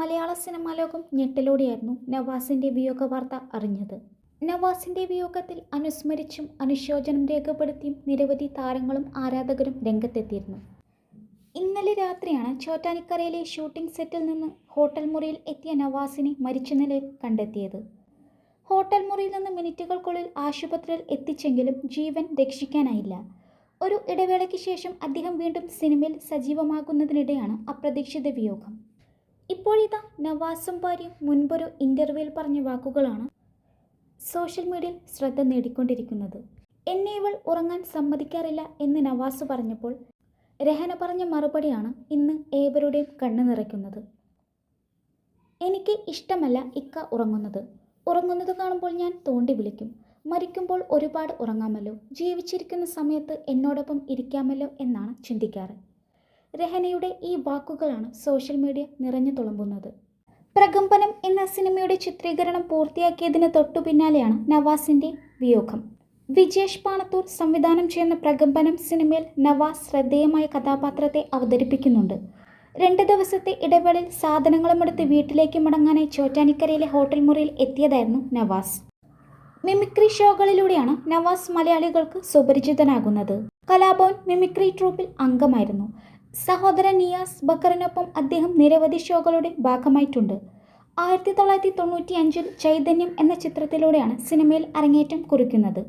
മലയാള cinema ലോകം ഞെട്ടലോടെയായിരുന്നു നവാസിന്റെ വിയോഗ വാർത്ത അറിഞ്ഞത്. നവാസിന്റെ വിയോഗത്തിൽ അനുസ്മരിച്ചും അനുശോചനം രേഖപ്പെടുത്തിയും നിരവധി താരങ്ങളും ആരാധകരും രംഗത്തെത്തിയിരുന്നു. ഇന്നലെ രാത്രിയാണ് ചോറ്റാനിക്കരയിലെ ഷൂട്ടിംഗ് സെറ്റിൽ നിന്ന് ഹോട്ടൽ മുറിയിൽ എത്തിയ നവാസിനെ മരിച്ച നിലയിൽ കണ്ടെത്തിയത്. ഹോട്ടൽ മുറിയിൽ നിന്ന് മിനിറ്റുകൾക്കുള്ളിൽ ആശുപത്രിയിൽ എത്തിച്ചെങ്കിലും ജീവൻ രക്ഷിക്കാനായില്ല. ഒരു ഇടവേളയ്ക്ക് ശേഷം അദ്ദേഹം വീണ്ടും സിനിമയിൽ സജീവമാകുന്നതിനിടെയാണ് അപ്രതീക്ഷിത വിയോഗം. ഇപ്പോഴിതാ നവാസും ഭാര്യയും മുൻപൊരു ഇന്റർവ്യൂവിൽ പറഞ്ഞ വാക്കുകളാണ് സോഷ്യൽ മീഡിയയിൽ ശ്രദ്ധ നേടിക്കൊണ്ടിരിക്കുന്നത്. എന്നെ ഇവൾ ഉറങ്ങാൻ സമ്മതിക്കാറില്ല എന്ന് നവാസ് പറഞ്ഞപ്പോൾ രഹന പറഞ്ഞ മറുപടിയാണ് ഇന്ന് ഏവരുടെയും കണ്ണു നിറയ്ക്കുന്നത്. എനിക്ക് ഇഷ്ടമല്ല ഇക്ക ഉറങ്ങുന്നത്. ഉറങ്ങുന്നത് കാണുമ്പോൾ ഞാൻ തോണ്ടി വിളിക്കും. മരിക്കുമ്പോൾ ഒരുപാട് ഉറങ്ങാമല്ലോ. ജീവിച്ചിരിക്കുന്ന സമയത്ത് എന്നോടൊപ്പം ഇരിക്കാമല്ലോ എന്നാണ് ചിന്തിക്കാറ്. രഹനയുടെ ഈ വാക്കുകളാണ് സോഷ്യൽ മീഡിയ നിറഞ്ഞു തുളുമ്പുന്നത്. പ്രകമ്പനം എന്ന സിനിമയുടെ ചിത്രീകരണം പൂർത്തിയാക്കിയതിന് തൊട്ടു പിന്നാലെയാണ് നവാസിന്റെ വിയോഗം. വിജേഷ് പാണത്തൂർ സംവിധാനം ചെയ്യുന്ന പ്രകമ്പനം സിനിമയിൽ നവാസ് ശ്രദ്ധേയമായ കഥാപാത്രത്തെ അവതരിപ്പിക്കുന്നുണ്ട്. രണ്ട് ദിവസത്തെ ഇടവേളയിൽ സാധനങ്ങളുമെടുത്ത് വീട്ടിലേക്ക് മടങ്ങാനായി ചോറ്റാനിക്കരയിലെ ഹോട്ടൽ മുറിയിൽ എത്തിയതായിരുന്നു നവാസ്. മിമിക്രി ഷോകളിലൂടെയാണ് നവാസ് മലയാളികൾക്ക് സുപരിചിതനാകുന്നത്. കലാഭവൻ മിമിക്രി ട്രൂപ്പിൽ അംഗമായിരുന്നു. സഹോദരൻ നിയാസ് ബക്കറിനൊപ്പം അദ്ദേഹം നിരവധി ഷോകളുടെ ഭാഗമായിട്ടുണ്ട്. ആയിരത്തി തൊള്ളായിരത്തി തൊണ്ണൂറ്റി അഞ്ചിൽ ചൈതന്യം എന്ന ചിത്രത്തിലൂടെയാണ് സിനിമയിൽ അരങ്ങേറ്റം കുറിക്കുന്നത്.